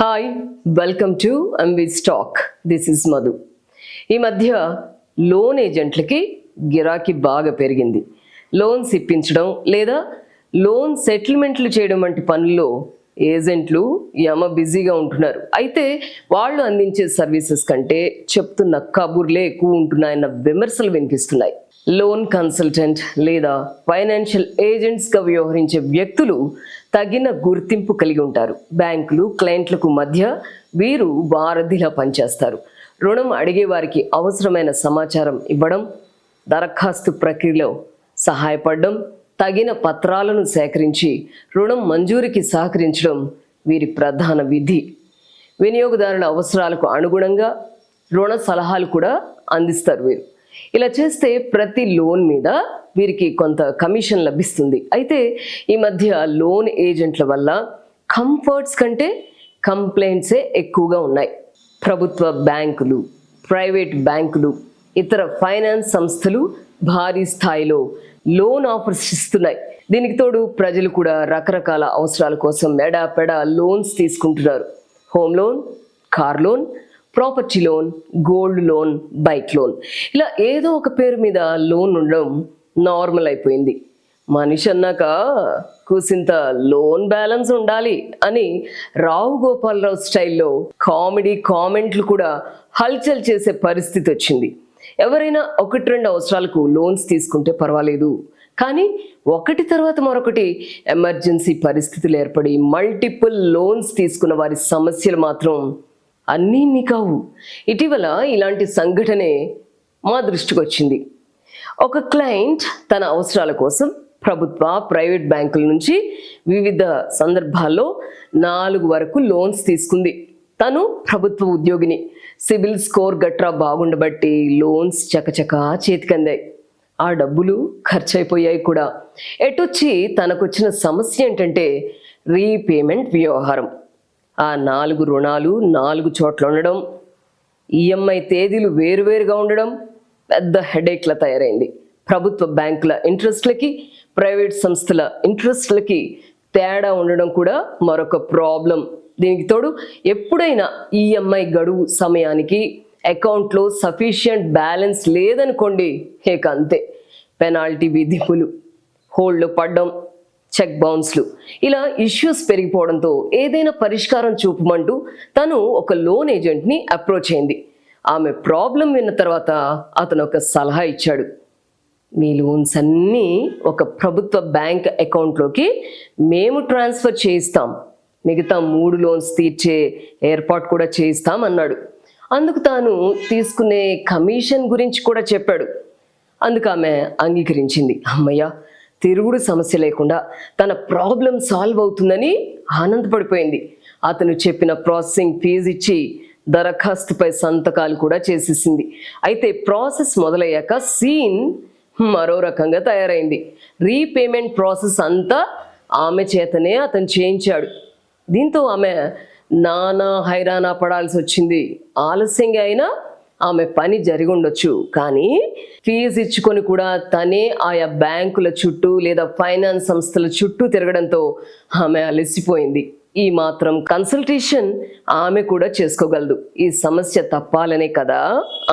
Hi welcome to MV stock this is Madhu ఈ మధ్య loan ఏజెంట్లకి గిరాకీ బాగా పెరిగింది. లోన్స్ ఇప్పించడం లేదా లోన్ సెటిల్మెంట్లు చేయడం వంటి పనుల్లో ఏజెంట్లు యమ బిజీగా ఉంటున్నారు. అయితే వాళ్ళు అందించే సర్వీసెస్ కంటే చెప్తున్న కబుర్లే ఎక్కువ ఉంటున్నాయన్న విమర్శలు వినిపిస్తున్నాయి. లోన్ కన్సల్టెంట్ లేదా ఫైనాన్షియల్ ఏజెంట్స్గా వ్యవహరించే వ్యక్తులు తగిన గుర్తింపు కలిగి ఉంటారు. బ్యాంకులు క్లయింట్లకు మధ్య వీరు వారధిలా పనిచేస్తారు. రుణం అడిగే వారికి అవసరమైన సమాచారం ఇవ్వడం దరఖాస్తు ప్రక్రియలో సహాయపడడం తగిన పత్రాలను సేకరించి రుణం మంజూరికి సహకరించడం వీరి ప్రధాన విధి. వినియోగదారుల అవసరాలకు అనుగుణంగా రుణ సలహాలు కూడా అందిస్తారు వీరు. ఇలా చేస్తే ప్రతి లోన్ మీద వీరికి కొంత కమిషన్ లభిస్తుంది. అయితే ఈ మధ్య లోన్ ఏజెంట్ల వల్ల కంఫర్ట్స్ కంటే కంప్లైంట్సే ఎక్కువగా ఉన్నాయి. ప్రభుత్వ బ్యాంకులు ప్రైవేట్ బ్యాంకులు ఇతర ఫైనాన్స్ సంస్థలు భారీ స్థాయిలో లోన్ ఆఫర్స్ ఇస్తున్నాయి. దీనికి తోడు ప్రజలు కూడా రకరకాల అవసరాల కోసం ఎడాపెడా పెడా లోన్స్ తీసుకుంటున్నారు. Home loan car loan property loan gold loan bike loan. ఇలా ఏదో ఒక పేరు మీద లోన్ ఉండడం నార్మల్ అయిపోయింది. మనిషి అన్నాక కూసింత లోన్ బ్యాలెన్స్ ఉండాలి అని రావు గోపాలరావు స్టైల్లో కామెడీ కామెంట్లు కూడా హల్చల్ చేసే పరిస్థితి వచ్చింది. ఎవరైనా ఒకటి రెండు అవసరాలకు లోన్స్ తీసుకుంటే పర్వాలేదు. కానీ ఒకటి తర్వాత మరొకటి ఎమర్జెన్సీ పరిస్థితులు ఏర్పడి మల్టిపుల్ లోన్స్ తీసుకున్న వారి సమస్యలు మాత్రం అన్నీ ఇన్ని కావు ఇటీవల ఇలాంటి సంఘటనే మా దృష్టికి వచ్చింది. ఒక క్లయింట్ తన అవసరాల కోసం ప్రభుత్వ ప్రైవేట్ బ్యాంకుల నుంచి వివిధ సందర్భాల్లో నాలుగు వరకు లోన్స్ తీసుకుంది. తను ప్రభుత్వ ఉద్యోగిని. సిబిల్ స్కోర్ గట్రా బాగుండబట్టి లోన్స్ చకచకా చేతికందాయి. ఆ డబ్బులు ఖర్చయిపోయాయి కూడా. ఎటొచ్చి తనకొచ్చిన సమస్య ఏంటంటే రీపేమెంట్ వ్యవహారం. ఆ నాలుగు రుణాలు నాలుగు చోట్ల ఉండడం ఈఎంఐ తేదీలు వేరువేరుగా ఉండడం పెద్ద హెడేక్లా తయారైంది. ప్రభుత్వ బ్యాంకుల ఇంట్రెస్ట్లకి ప్రైవేట్ సంస్థల ఇంట్రెస్ట్లకి తేడా ఉండడం కూడా మరొక ప్రాబ్లం. దీనికి తోడు ఎప్పుడైనా ఈఎంఐ గడువు సమయానికి అకౌంట్లో సఫిషియంట్ బ్యాలెన్స్ లేదనుకోండి ఇక అంతే. పెనాల్టీ విధింపులు హోల్డ్లో పడ్డం చెక్ బౌన్స్లు. ఇలా ఇష్యూస్ పెరిగిపోవడంతో ఏదైనా పరిష్కారం చూపమంటూ తను ఒక లోన్ ఏజెంట్ని అప్రోచ్ అయింది. ఆమె ప్రాబ్లం విన్న తర్వాత అతను ఒక సలహా ఇచ్చాడు. మీ లోన్స్ అన్నీ ఒక ప్రభుత్వ బ్యాంక్ అకౌంట్లోకి మేము ట్రాన్స్ఫర్ చేయిస్తాం. మిగతా మూడు లోన్స్ తీర్చే ఏర్పాటు కూడా చేయిస్తాం అన్నాడు. అందుకు తాను తీసుకునే కమిషన్ గురించి కూడా చెప్పాడు. అందుకు ఆమె అంగీకరించింది. అమ్మయ్య తిరుగుడు సమస్య లేకుండా తన ప్రాబ్లం సాల్వ్ అవుతుందని ఆనందపడిపోయింది. అతను చెప్పిన ప్రాసెసింగ్ ఫీజు ఇచ్చి దరఖాస్తుపై సంతకాలు కూడా చేసేసింది. అయితే ప్రాసెస్ మొదలయ్యాక సీన్ మరో రకంగా తయారైంది. రీపేమెంట్ ప్రాసెస్ అంతా ఆమె చేతనే అతను చేయించాడు. దీంతో ఆమె నానా హైరానా పడాల్సి వచ్చింది. ఆలస్యంగా అయినా ఆమె పని జరిగుండొచ్చు. కానీ ఫీజు ఇచ్చుకొని కూడా తనే ఆయా బ్యాంకుల చుట్టూ లేదా ఫైనాన్స్ సంస్థల చుట్టూ తిరగడంతో ఆమె అలసిపోయింది. ఈ మాత్రం కన్సల్టేషన్ ఆమె కూడా చేసుకోగలదు. ఈ సమస్య తప్పాలనే కదా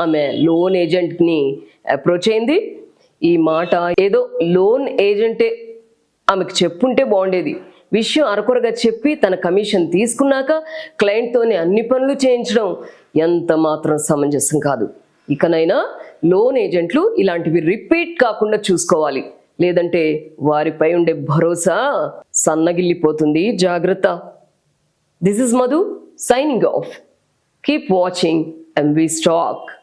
ఆమె లోన్ ఏజెంట్ని అప్రోచ్ అయింది. ఈ మాట ఏదో లోన్ ఏజెంటే ఆమెకు చెప్పుంటే బాగుండేది. విషయం అరకొరగా చెప్పి తన కమిషన్ తీసుకున్నాక క్లయింట్తోనే అన్ని పనులు చేయించడం ఎంత మాత్రం సమంజసం కాదు. ఇకనైనా లోన్ ఏజెంట్లు ఇలాంటివి రిపీట్ కాకుండా చూసుకోవాలి. లేదంటే వారిపై ఉండే భరోసా సన్నగిల్లిపోతుంది. జాగ్రత్త. This is Madhu signing off keep watching MV stock